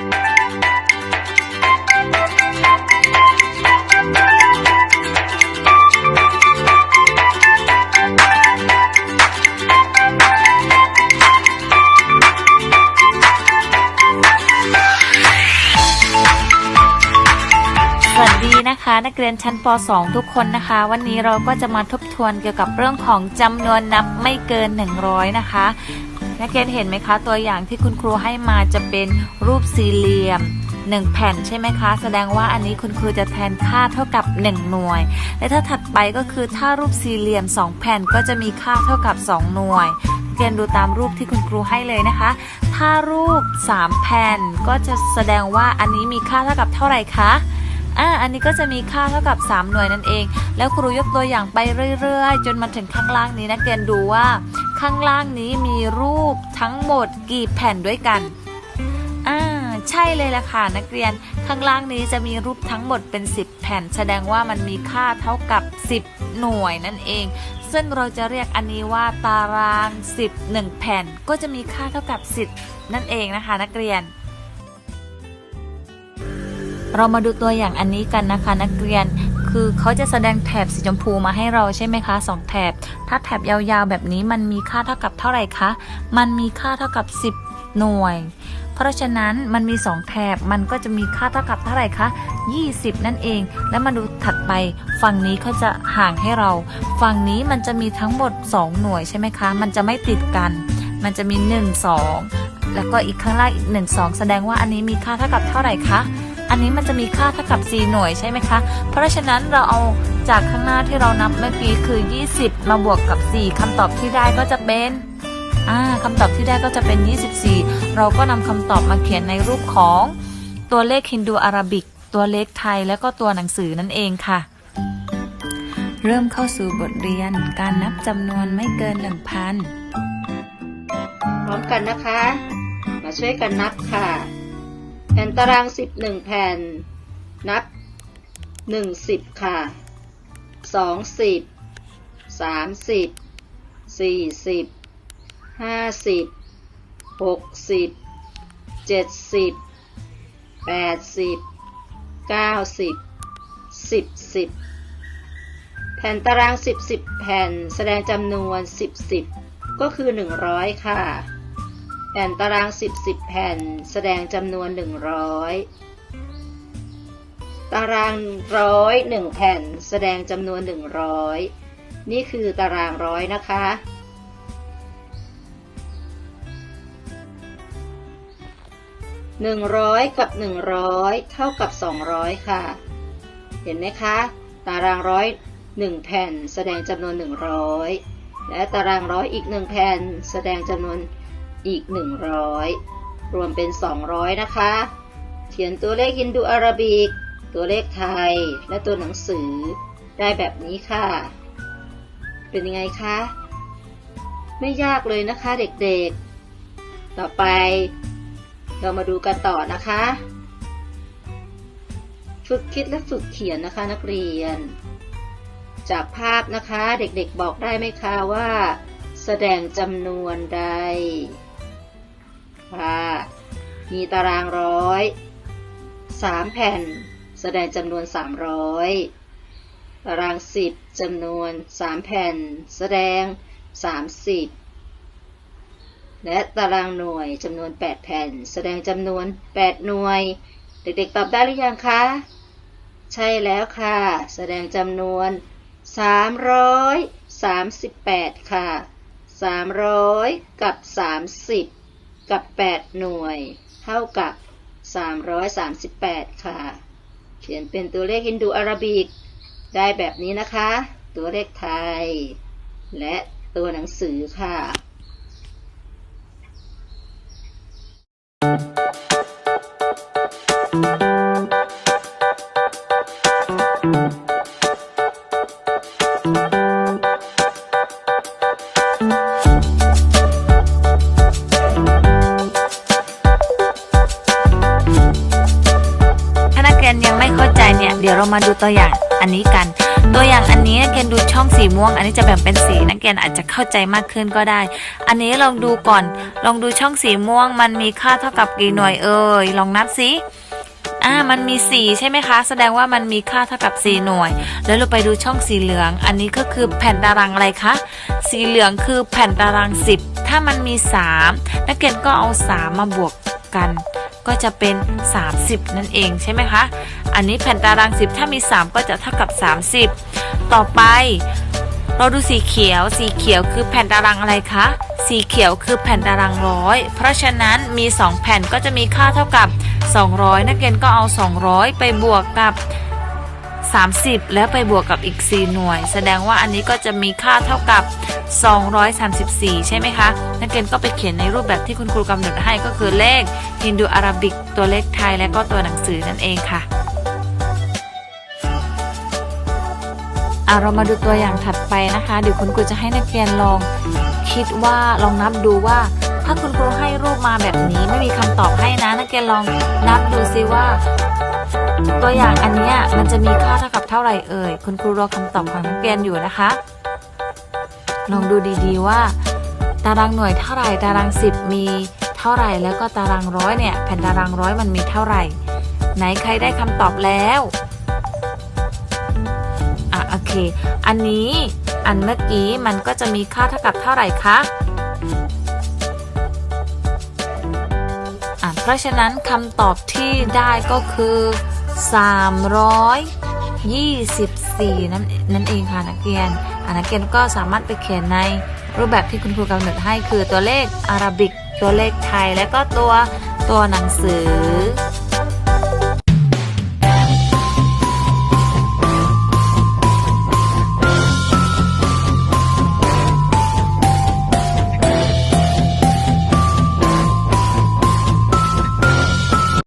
สวัสดีนะคะนักเรียนชั้นป .2 ทุกคนนะคะ วันนี้เราก็จะมาทบทวนเกี่ยวกับเรื่องของจำนวนนับไม่เกิน 100 นะคะ นักเรียนเห็นไหมคะตัวอย่างที่คุณครูให้มาจะเป็นรูปสี่เหลี่ยม1 แผ่นใช่ไหมคะ แสดงว่าอันนี้คุณครูจะแทนค่าเท่ากับ 1 หน่วย และถ้าถัดไปก็คือถ้ารูปสี่เหลี่ยม 2 แผ่นก็จะมีค่าเท่ากับ 2 หน่วยเรียนดูตามรูปที่คุณครูให้เลยนะคะ ถ้ารูป 3 แผ่นก็จะแสดงว่าอันนี้มีค่าเท่ากับเท่าไหร่คะอ่าอันนี้ก็จะมีค่าเท่ากับ 3 หน่วยนั่นเอง แล้วครูยกตัวอย่างไปเรื่อย ๆ จนมาถึงข้างล่างนี้นักเรียนดูว่า ข้างล่างนี้มีรูปทั้งหมดกี่แผ่นด้วยกัน อ่า ใช่เลยละค่ะนักเรียน ข้างล่างนี้จะมีรูปทั้งหมดเป็น 10 แผ่น แสดงว่ามันมีค่าเท่ากับ 10 หน่วยนั่นเอง ซึ่งเราจะเรียกอันนี้ว่าตาราง 10 1 แผ่น ก็จะมีค่าเท่ากับ 10 นั่นเองนะคะ นักเรียนเรามาดูตัวอย่างอันนี้กันนะคะนักเรียน คือเขาจะแสดงแถบสีชมพูมาให้เราใช่ไหมคะสองแถบ ถ้าแถบยาวๆแบบนี้มันมีค่าเท่ากับเท่าไหร่คะ มันมีค่าเท่ากับ 10 หน่วย เพราะฉะนั้นมันมี 2 แถบ มันก็จะมีค่าเท่ากับเท่าไหร่คะ 20 นั่นเอง แล้วมาดูถัดไป ฝั่งนี้เขาจะห่างให้เรา ฝั่งนี้มันจะมีทั้งหมด 2 หน่วยใช่ไหมคะ มันจะไม่ติดกัน มันจะมี 1 2 แล้วก็อีกข้างล่างอีก 1 2 แสดงว่าอันนี้มีค่าเท่ากับเท่าไหร่คะ อันนี้มันจะมีค่าเท่ากับ4หน่วยใช่ไหมคะ เพราะฉะนั้นเราเอาจากข้างหน้าที่เรานับเมื่อกี้คือ 20 มาบวกกับ 4คำตอบที่ได้ก็จะเป็นอ่าคำตอบที่ได้ก็จะเป็น 24 เราก็นำคำตอบมาเขียนในรูปของตัวเลขฮินดูอาราบิก ตัวเลขไทยและก็ตัวหนังสือนั่นเองค่ะ เริ่มเข้าสู่บทเรียนการนับจำนวนไม่เกิน 1,000 พร้อมกันนะคะ มาช่วยกันนับค่ะ ผ่นตารางสิบหนึ่งแผ่น นับหนึ่งสิบค่ะสองสิบสามสิบสี่สิบห้าสิบหกสิบเจ็ดสิบแปดสิบเก้าสิบสิบสิบแผ่นตารางสิบสิบแผ่นแสดงจำนวนสิบสิบก็คือหนึ่งร้อยค่ะ แผ่นตาราง 10 10 แผ่นแสดงจำนวน 100 ตารางร้อยหนึ่งแผ่นแสดงจำนวน 100 นี่คือตารางร้อยนะคะ 100 กับ 100 เท่ากับ 200 ค่ะ เห็นไหมคะ ตารางร้อยหนึ่งแผ่นแสดงจำนวน 100 และตารางร้อยอีกหนึ่งแผ่นแสดงจำนวน อีก 100 รวมเป็น 200 นะคะ เขียนตัวเลขฮินดูอาราบิก ตัวเลขไทย และตัวหนังสือได้แบบนี้ค่ะ เป็นยังไงคะ ไม่ยากเลยนะคะเด็กๆ ต่อไป เรามาดูกันต่อนะคะ ฝึกคิดและฝึกเขียนนะคะนักเรียน จากภาพนะคะเด็กๆบอกได้ไหมคะว่า แสดงจำนวนใด ค่ะ มีตารางร้อยสามแผ่น แสดงจำนวนสามร้อยตารางสิบจำนวนสามแผ่น แสดงสามสิบและตารางหน่วยจำนวนแปดแผ่น แสดงจำนวนแปดหน่วย เด็กๆตอบได้หรือยังคะ ใช่แล้วค่ะ แสดงจำนวนสามร้อยสามสิบแปดค่ะสามร้อยกับสามสิบ กับ 8 หน่วย เท่ากับ 338 ค่ะ เขียนเป็นตัวเลขฮินดูอาราบิก ได้แบบนี้นะคะ ตัวเลขไทย และตัวหนังสือค่ะ เราใจเนี่ยเดี๋ยวเรามาดูตัวอย่างอันนี้กัน ตัวอย่างอันนี้นักเรียนดูช่องสีม่วง อันนี้จะแบ่งเป็นสีนักเรียนอาจจะเข้าใจมากขึ้นก็ได้ อันนี้ลองดูก่อน ลองดูช่องสีม่วง มันมีค่าเท่ากับกี่หน่วยเอ่ยลองนับสิอ่ามันมี 4 ใช่ไหมคะ แสดงว่ามันมีค่าเท่ากับ 4 หน่วย แล้วเราไปดูช่องสีเหลือง อันนี้ก็คือแผ่นตารางอะไรคะ สีเหลืองคือแผ่นตาราง 10 ถ้ามันมี 3 นักเรียนก็เอา 3 มาบวกกัน ก็จะเป็น 30 นั่นเองใช่ไหมคะ อันนี้แผ่นตาราง 10 ถ้ามี 3 ก็จะเท่ากับ 30 ต่อไปเราดูสีเขียว สีเขียวคือแผ่นตารางอะไรคะ สีเขียวคือแผ่นตารางร้อย เพราะฉะนั้นมี 2 แผ่นก็จะมีค่าเท่ากับ 200 นักเรียนก็เอา 200 ไปบวกกับ 30 แล้วไปบวกกับอีก 4 หน่วย แสดงว่าอันนี้ก็จะมีค่าเท่ากับ 234 ใช่ไหมคะ นักเรียนก็ไปเขียนในรูปแบบที่คุณครูกำหนดให้ก็คือเลขฮินดูอาราบิก ตัวเลขไทยและก็ตัวหนังสือนั่นเองค่ะอะเรามาดูตัวอย่างถัดไปนะคะเดี๋ยวคุณครูจะให้นักเรียนลองคิดว่าลองนับดูว่า ถ้าคุณครูให้รูปมาแบบนี้ไม่มีคำตอบให้นะ นักเรียนลองนับดูซิว่า ตัวอย่างอันเนี้ยมันจะมีค่าเท่ากับเท่าไหร่เอ่ย คุณครูรอคำตอบของนักเรียนอยู่นะคะ ลองดูดีๆว่า ตารางหน่วยเท่าไหร่ ตารางสิบมีเท่าไหร่ แล้วก็ตารางร้อยเนี่ย แผ่นตารางร้อยมันมีเท่าไหร่ ไหนใครได้คำตอบแล้วอะโอเค อันนี้อันเมื่อกี้มันก็จะมีค่าเท่ากับเท่าไหร่คะอะเพราะฉะนั้นคำตอบที่ได้ก็คือ 324 นั่นนั่นเองค่ะนักเรียนนักเรียนก็สามารถไปเขียนในรูปแบบที่คุณครูกำหนดให้คือตัวเลขอารบิก ตัวเลขไทย และก็ตัวตัวหนังสือ